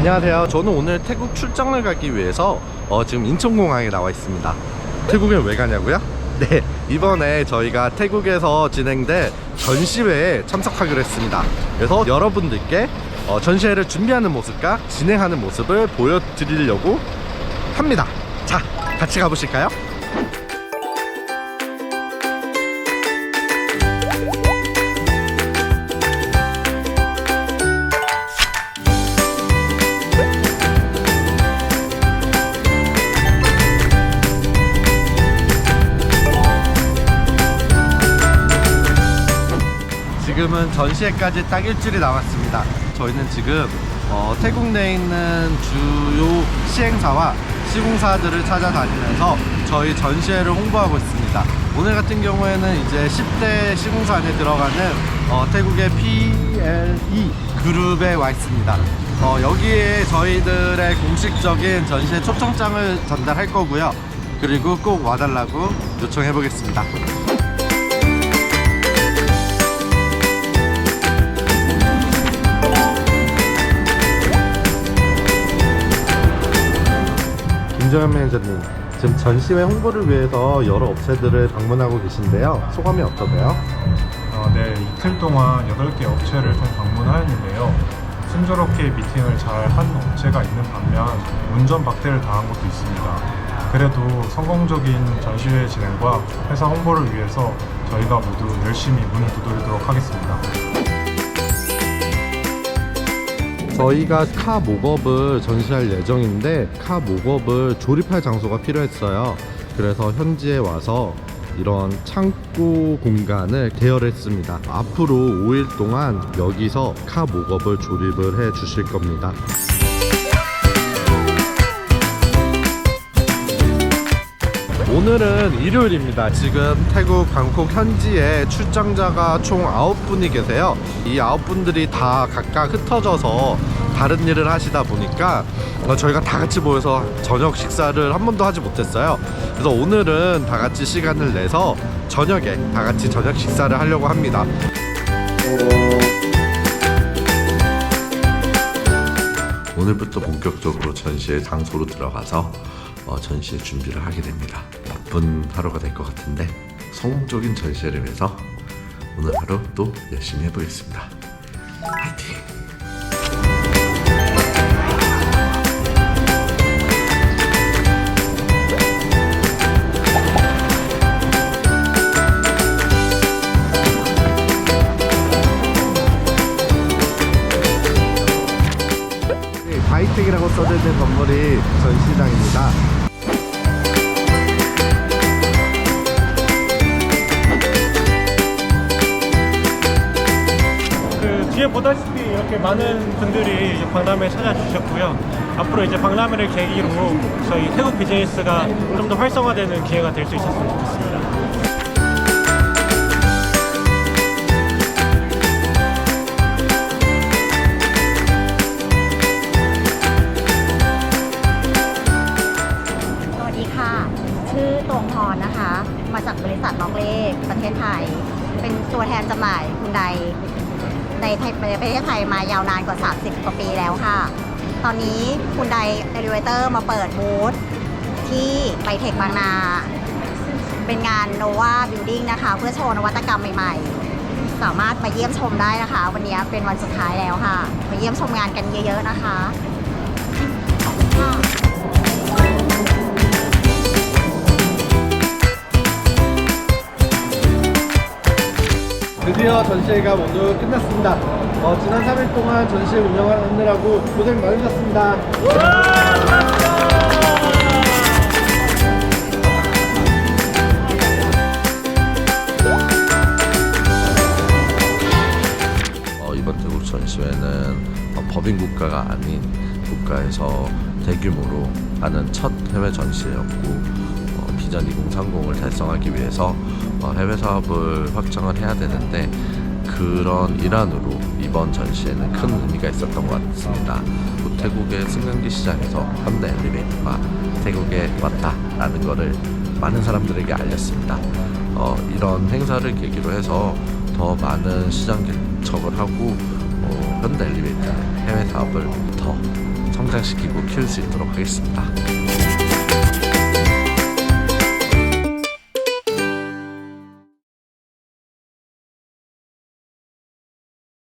안녕하세요. 저는 오늘 태국 출장을 가기 위해서 어, 지금 인천공항에 나와 있습니다. 태국에 왜 가냐고요? 네, 이번에 저희가 태국에서 진행된 전시회에 참석하기로 했습니다. 그래서 여러분들께 어, 전시회를 준비하는 모습과 진행하는 모습을 보여드리려고 합니다. 자, 같이 가보실까요? 지금은 전시회까지 딱 일주일이 남았습니다. 저희는 지금 어, 태국 내에 있는 주요 시행사와 시공사들을 찾아다니면서 저희 전시회를 홍보하고 있습니다. 오늘 같은 경우에는 이제 10대 시공사 안에 들어가는 어, 태국의 PLE 그룹에 와 있습니다. 어, 여기에 저희들의 공식적인 전시회 초청장을 전달할 거고요. 그리고 꼭 와달라고 요청해 보겠습니다. 김정현 매니저님, 지금 전시회 홍보를 위해서 여러 업체들을 방문하고 계신데요. 소감이 어떠세요? 어, 네, 이틀 동안 8개 업체를 총 방문하였는데요. 순조롭게 미팅을 잘 한 업체가 있는 반면 운전 박대를 당한 것도 있습니다. 그래도 성공적인 전시회 진행과 회사 홍보를 위해서 저희가 모두 열심히 문을 두드리도록 하겠습니다. 저희가 카 목업을 전시할 예정인데 카 목업을 조립할 장소가 필요했어요. 그래서 현지에 와서 이런 창고 공간을 대여했습니다. 앞으로 5일 동안 여기서 카 목업을 조립을 해 주실 겁니다. 오늘은 일요일입니다. 지금 태국 방콕 현지에 출장자가 총 9분이 계세요. 이 9분들이 다 각각 흩어져서 다른 일을 하시다 보니까 어, 저희가 다 같이 모여서 저녁 식사를 한 번도 하지 못했어요. 그래서 오늘은 다 같이 시간을 내서 저녁에 다 같이 저녁 식사를 하려고 합니다. 오늘부터 본격적으로 전시회 장소로 들어가서 어, 전시회 준비를 하게 됩니다. 바쁜 하루가 될 것 같은데 성공적인 전시회를 위해서 오늘 하루 또 열심히 해보겠습니다. 파이팅! 바이텍이라고 써져 있는 건물이 전시장입니다. 뒤에 보다시피 이렇게 많은 분들이 이제 박람회 찾아주셨고요. 앞으로 이제 박람회를 계기로 저희 태국 비즈니스가 좀 더 활성화되는 기회가 될 수 있었으면 좋겠습니다.สวัสดีค่ะ ชื่อตวงพรนะคะ มาจากบริษัทน้องเล่ประเทศไทย เป็นตัวแทนจำหน่ายคุณใด ในไทยในประเทศไทยมายาวนานกว่า 30 กว่าปีแล้วค่ะ ตอนนี้คุณไดเอลิเวเตอร์มาเปิดบูธที่ไปเทคบางนา เป็นงานโนวาบิลดิ้งนะคะ เพื่อโชว์นวัตกรรมใหม่ๆ สามารถมาเยี่ยมชมได้นะคะ วันนี้เป็นวันสุดท้ายแล้วค่ะ มาเยี่ยมชมงานกันเยอะๆนะคะ 드디어 전시회가 모두 끝났습니다. 어, 지난 3일 동안 전시회 운영하느라고 고생 많으셨습니다. 어, 이번 태국 전시회는 어, 법인 국가가 아닌 국가에서 대규모로 하는 첫 해외 전시회였고 어, 비전 2030을 달성하기 위해서 어, 해외 사업을 확장을 해야 되는데 그런 일환으로 이번 전시회는 큰 의미가 있었던 것 같습니다. 곧 태국의 승강기 시장에서 현대 엘리베이터가 태국에 왔다라는 것을 많은 사람들에게 알렸습니다. 어, 이런 행사를 계기로 해서 더 많은 시장 개척을 하고 어, 현대 엘리베이터의 해외 사업을 더 성장시키고 키울 수 있도록 하겠습니다.